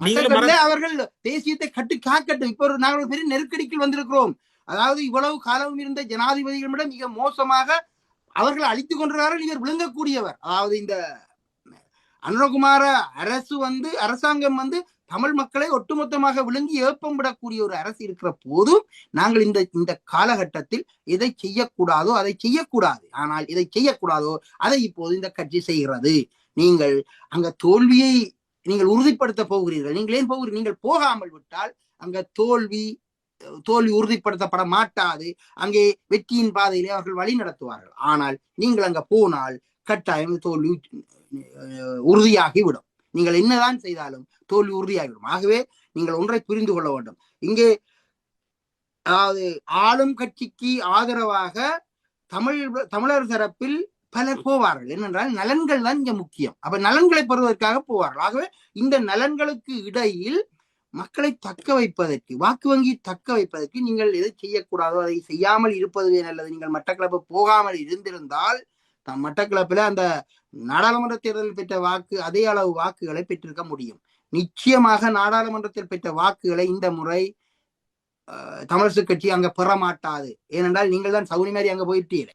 அவர்கள் தேசியத்தை கட்டி காக்கட்டும். இப்ப ஒரு நாங்கள் பெரிய நெருக்கடிக்கு வந்திருக்கிறோம். அதாவது இவ்வளவு காலம் இருந்த ஜனாதிபதிகளிடம் மிக மோசமாக அவர்கள் அழித்துக் கொண்டிருக்கிறார்கள். இவர் விளங்கக்கூடியவர். அதாவது இந்த அனுரகுமார அரசு வந்து அரசாங்கம் வந்து தமிழ் மக்களை ஒட்டுமொத்தமாக விழுங்கி ஏப்பம் விடக்கூடிய ஒரு அரசு இருக்கிற போதும் நாங்கள் இந்த இந்த காலகட்டத்தில் எதை செய்யக்கூடாதோ அதை செய்யக்கூடாது. ஆனால் இதை செய்யக்கூடாதோ அதை இப்போது இந்த கட்சி செய்கிறது. நீங்கள் அங்க தோல்வியை நீங்கள் உறுதிப்படுத்த போகிறீர்கள். நீங்கள் ஏன் போகிறீர்கள்? நீங்கள் போகாமல் விட்டால் அங்க தோல்வி தோல்வி உறுதிப்படுத்தப்பட மாட்டாது. அங்கே வெற்றியின் பாதையிலே அவர்கள் வழி நடத்துவார்கள். ஆனால் நீங்கள் அங்க போனால் கட்டாயம் தோல்வி உறுதியாகிவிடும். நீங்கள் என்னதான் செய்தாலும் தோல்வி உறுதியாகிவிடும். ஆகவே நீங்கள் ஒன்றை புரிந்து கொள்ள வேண்டும். இங்கே அதாவது ஆளும் கட்சிக்கு ஆதரவாக தமிழ் தமிழர் தரப்பில் பலர் போவார்கள். என்னென்றால் நலன்கள் தான் இங்க முக்கியம். அப்ப நலன்களை பெறுவதற்காக போவார்கள். ஆகவே இந்த நலன்களுக்கு இடையில் மக்களை தக்க வைப்பதற்கு வாக்கு வங்கி தக்க வைப்பதற்கு நீங்கள் எதை செய்யக்கூடாதோ அதை செய்யாமல் இருப்பதுவே நல்லது நீங்கள் மட்டக்களப்பு போகாமல் இருந்திருந்தால் தம் மட்டக்களப்பில் அந்த நாடாளுமன்ற தேர்தலில் பெற்ற வாக்கு அதே அளவு வாக்குகளை பெற்றிருக்க முடியும். நிச்சயமாக நாடாளுமன்றத்தில் பெற்ற வாக்குகளை இந்த முறை அஹ், தமிழரசு கட்சி அங்க பெற மாட்டாது ஏனென்றால் நீங்கள் தான் சவுனி மாதிரி அங்க போயிட்டீங்க